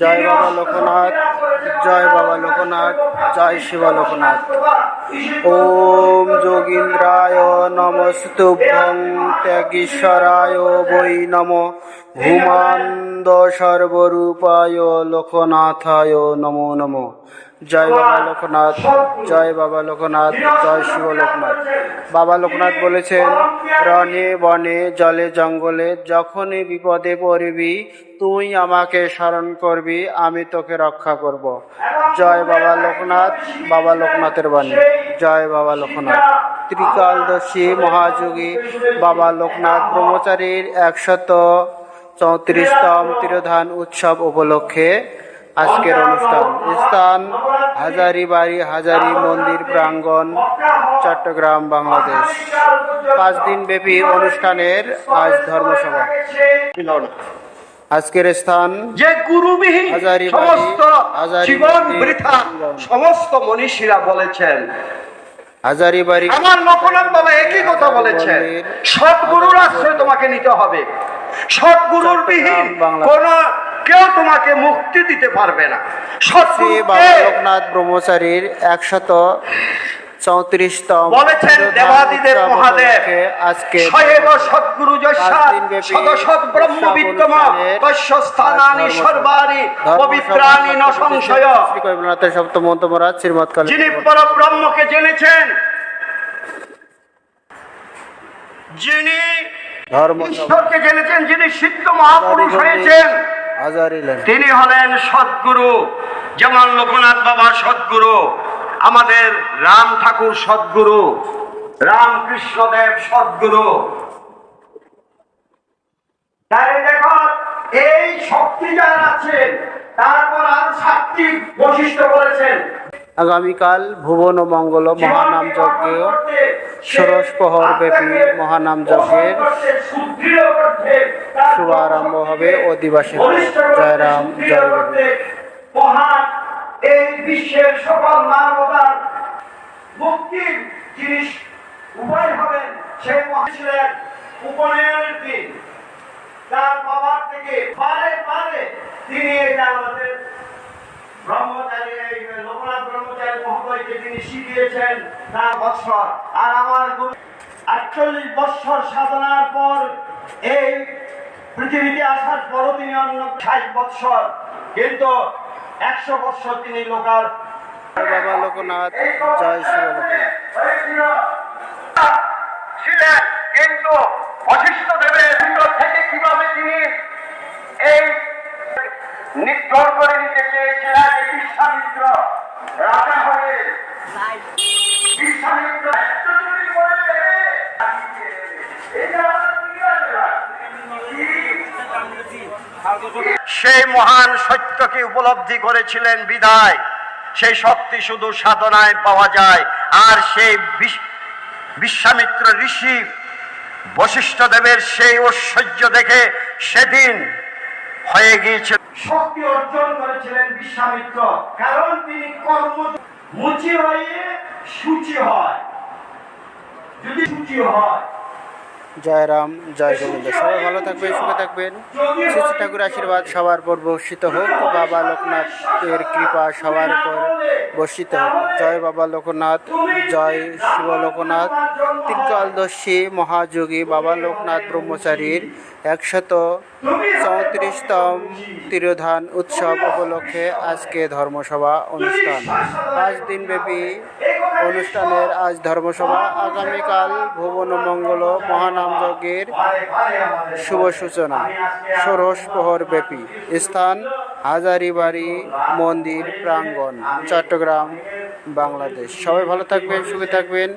জয় বাবা লোকনাথ, জয় বাবা লোকনাথ, জয় শিব লোকনাথ। ওম যোগীন্দ্রায় নমস্তুভ্যং ত্যাগীশ্বরায় বৈ নম। ভূমান্দ সর্বরূপায় লোকনাথায় নমো নমো। জয় বাবা লোকনাথ, জয় বাবা লোকনাথ, জয় শিব লোকনাথ। বাবা লোকনাথ বলেছেন রনে বনে, জলে জঙ্গলে যখনই বিপদে পড়বি, তুই আমাকে স্মরণ করবি, আমি তোকে রক্ষা করব। জয় বাবা লোকনাথ, বাবা লোকনাথের বাণী। জয় বাবা লোকনাথ। ত্রিকালদর্শী মহাযোগী বাবা লোকনাথ ব্রহ্মচারীর একশত চৌত্রিশতম তিরোধান উৎসব উপলক্ষে আজকের অনুষ্ঠান স্থান হাজারিবাড়ি হাজারি মন্দির প্রাঙ্গণ চট্টগ্রাম বাংলাদেশ। পাঁচ দিন ব্যাপী অনুষ্ঠানের আজ ধর্মসভা। আজকের স্থান যে গুরুবিহীন হাজারি বাড়ি, সমস্ত জীবন বৃথা সমস্ত মনীষীরা বলেছেন। হাজারিবাড়ি আমার লোকনাথ বাবা একই কথা বলেছেন। সৎগুরুর আশ্রয় তোমাকে নিতে হবে। সৎগুরুর বিহীন কোন কেউ তোমাকে মুক্তি দিতে পারবে না। শ্রী বাবা লোকনাথ ব্রহ্মচারীর একশত চৌত্রিশতম বলেছেন দেবাদিদেব মহাদেব আজকে সহেব সদ্গুরু যশা পাঁচ দিনব্যাপী সদসৎ ব্রহ্ম উৎসব তস্য স্থানানি ধর্মসভা। পবিত্রানি ন সংশয় শ্রী কৈবনাথের সপ্তম মহারাজ শ্রীমৎ যিনি পরব্রহ্মকে জেনেছেন যিনি ধর্ম ঈশ্বরকে জেনেছেন যিনি সিদ্ধ মহাপুরুষ হয়েছেন তিনি হলেন সদ্গুরু যেমন লোকনাথ বাবা সদ্গুরু আমাদের রাম ঠাকুর সদ্গুরু রামকৃষ্ণদেব সদ্গুরু। দেখো এই শক্তি যার আছেন তারপর আর সাতটি বৈশিষ্ট্য বলেছেন। আগামীকাল ভুবন ও মঙ্গল মহানাম যজ্ঞ ষোড়শ প্রহর ব্যাপী মহানাম যজ্ঞের। শুভারম্ভ হবে অধিবাসী জয় বিশ্বের সকল মানবতার মুক্তির জিনিস উপায় হবেন সেই মহাশিলের উপনয়নের দিন। তার বাবার থেকে পারে পারে তিনি আমাদের ব্রহ্মচারী লোকনাথ ব্রহ্মচারী মহোদয়কে তিনি শিখিয়েছেন তার বৎসর। আর আমার আটচল্লিশ বৎসর সাধনার পর এই পৃথিবীতে আসার পরও তিনি অন্য ষাট বৎসর কিন্তু একশো বৎসর তিনি লোকাল। বাবা লোকনাথ জয় ছিলেন কিন্তু বশিষ্ঠ দেবের ভিতর থেকে কীভাবে তিনি এই নির্ভর করে নিতে চেয়েছিলেন এই বিশ্বামিত্র রাজা হয়ে বিশ্বামিত্র এটা সেই মহান সত্যকে উপলব্ধি করেছিলেন বিদায়। সেই শক্তি শুধু সাধনায় পাওয়া যায়। আর সেই বিশ্বামিত্র ঋষি বশিষ্ঠ দেবের সেই ঐশ্বর্য দেখে সেদিন হয়ে গিয়েছিল। শক্তি অর্জন করেছিলেন বিশ্বামিত্র। কারণ তিনি কর্ম মুচি হয়ে সূচি হয়। যদি সূচি হয় জয় রাম, জয় গোবিন্দ। সবাই ভালো থাকবেন, সুখে থাকবেন। শ্রী ঠাকুর আশীর্বাদ সবার উপর বর্ষিত হোক। বাবা লোকনাথের কৃপা সবার উপর বর্ষিত হোক। জয় বাবা লোকনাথ, জয় শিব লোকনাথ। ত্রিকালদর্শী মহাযোগী বাবা লোকনাথ ব্রহ্মচারীর একশত চৌত্রিশতম তিরোধান উৎসব উপলক্ষে আজকে ধর্মসভা অনুষ্ঠান। পাঁচ দিনব্যাপী অনুষ্ঠানের আজ ধর্মসভা। আগামীকাল ভুবন মঙ্গল মহানাম যজ্ঞের শুভ সূচনা। ষোড়শ প্রহর ব্যাপী। স্থান হাজারিবাড়ি মন্দির প্রাঙ্গণ, চট্টগ্রাম, বাংলাদেশ। সবাই ভালো থাকবেন, সুখে থাকবেন।